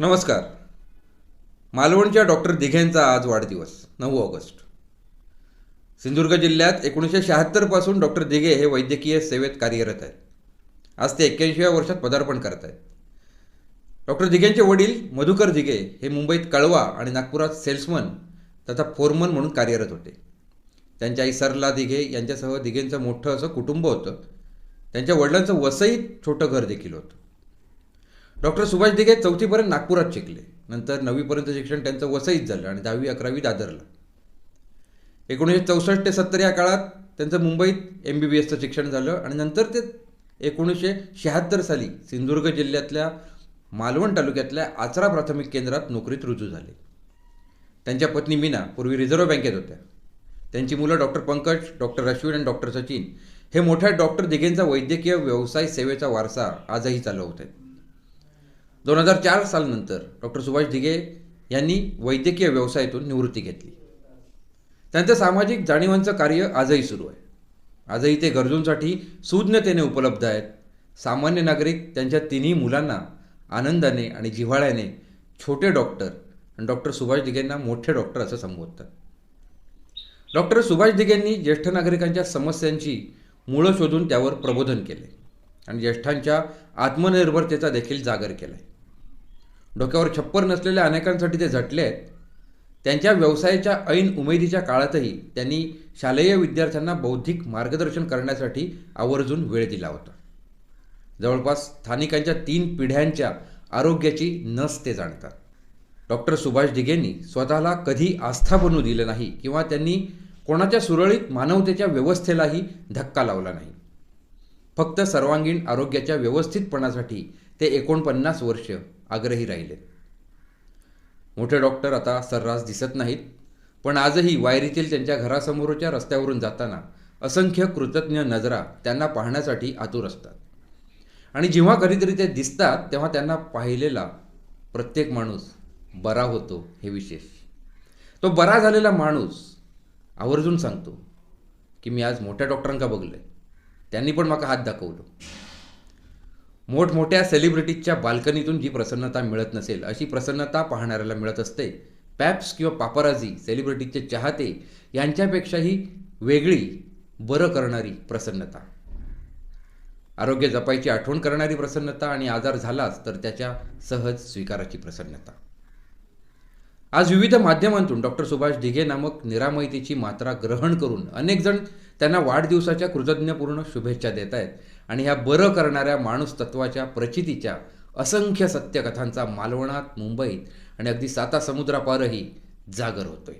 नमस्कार. मालवणच्या डॉक्टर दिघेंचा आज वाढदिवस नऊ ऑगस्ट. सिंधुदुर्ग जिल्ह्यात एकोणीसशे शहात्तरपासून डॉक्टर दिघे हे वैद्यकीय सेवेत कार्यरत आहेत. आज ते एक्क्याऐंशीव्या वर्षात पदार्पण करत आहेत डॉक्टर दिघेंचे वडील मधुकर दिघे हे मुंबईत कळवा आणि नागपुरात सेल्समन तथा फोरमन म्हणून कार्यरत होते. त्यांच्या आई सरला दिघे यांच्यासह दिघेंचं मोठं असं कुटुंब होतं. त्यांच्या वडिलांचं वसईत छोटं घर देखील होतं. डॉक्टर सुभाष दिघे चौथीपर्यंत नागपुरात शिकले. नंतर नववीपर्यंत शिक्षण त्यांचं वसईत झालं आणि दहावी अकरावी दादरला एकोणीसशे चौसष्ट ते सत्तर या काळात त्यांचं मुंबईत एम बी बी एसचं शिक्षण झालं आणि नंतर ते एकोणीसशे शहात्तर साली सिंधुदुर्ग जिल्ह्यातल्या मालवण तालुक्यातल्या आचरा प्राथमिक केंद्रात नोकरीत रुजू झाले. त्यांच्या पत्नी मीना पूर्वी रिझर्व्ह बँकेत होत्या. त्यांची मुलं डॉक्टर पंकज डॉक्टर अश्विन आणि डॉक्टर सचिन हे मोठ्या डॉक्टर दिघेंचा वैद्यकीय व्यवसाय सेवेचा वारसा आजही चालवत आहेत दोन हजार चार सालनंतर डॉक्टर सुभाष दिघे यांनी वैद्यकीय व्यवसायातून निवृत्ती घेतली. त्यांचं सामाजिक जाणीवांचं कार्य आजही सुरू आहे. आजही ते गरजूंसाठी सुज्ञतेने उपलब्ध आहेत. सामान्य नागरिक त्यांच्या तिन्ही मुलांना आनंदाने आणि जिव्हाळ्याने छोटे डॉक्टर आणि डॉक्टर सुभाष दिघेंना मोठे डॉक्टर असं संबोधतात. डॉक्टर सुभाष दिघेंनी ज्येष्ठ नागरिकांच्या समस्यांची मुळं शोधून त्यावर प्रबोधन केले. आणि ज्येष्ठांच्या आत्मनिर्भरतेचा देखील जागर केला आहे डोक्यावर छप्पर नसलेल्या अनेकांसाठी ते झटले आहेत. त्यांच्या व्यवसायाच्या ऐन उमेदीच्या काळातही त्यांनी शालेय विद्यार्थ्यांना बौद्धिक मार्गदर्शन करण्यासाठी आवर्जून वेळ दिला होता. जवळपास स्थानिकांच्या तीन पिढ्यांच्या आरोग्याची नस ते जाणतात. डॉक्टर सुभाष दिघेंनी स्वतःला कधी आस्था बनू दिलं नाही किंवा त्यांनी कोणाच्या सुरळीत मानवतेच्या व्यवस्थेलाही धक्का लावला नाही. फक्त सर्वांगीण आरोग्याच्या व्यवस्थितपणासाठी ते एकोणपन्नास वर्ष आग्रही राहिले. मोठे डॉक्टर आता सर्रास दिसत नाहीत पण आजही वायरीतील त्यांच्या घरासमोरच्या रस्त्यावरून जाताना असंख्य कृतज्ञ नजरा त्यांना पाहण्यासाठी आतुर असतात. आणि जेव्हा कधीतरी ते दिसतात तेव्हा त्यांना पाहिलेला प्रत्येक माणूस बरा होतो हे विशेष. तो बरा झालेला माणूस आवर्जून सांगतो की मी आज मोठ्या डॉक्टरांका बघलं आहे त्यांनी पण माका हात दाखवलो. मोठमोठ्या सेलिब्रिटीजच्या बाल्कनीतून जी प्रसन्नता मिळत नसेल अशी प्रसन्नता पाहणाऱ्याला मिळत असते. पॅप्स किंवा पापराजी सेलिब्रिटीजचे चाहते यांच्यापेक्षाही वेगळी बरं करणारी प्रसन्नता. आरोग्य जपायची आठवण करणारी प्रसन्नता आणि आजार झालाच तर त्याच्या सहज स्वीकाराची प्रसन्नता. आज विविध माध्यमांतून डॉक्टर सुभाष दिघे नामक निरामयतेची मात्रा ग्रहण करून अनेकजण त्यांना वाढदिवसाच्या कृतज्ञपूर्ण शुभेच्छा देत आहेत आणि ह्या बरं करणाऱ्या माणूस तत्वाच्या प्रचितीच्या असंख्य सत्यकथांचा मालवणात मुंबईत आणि अगदी साता समुद्रापारही जागर होतोय.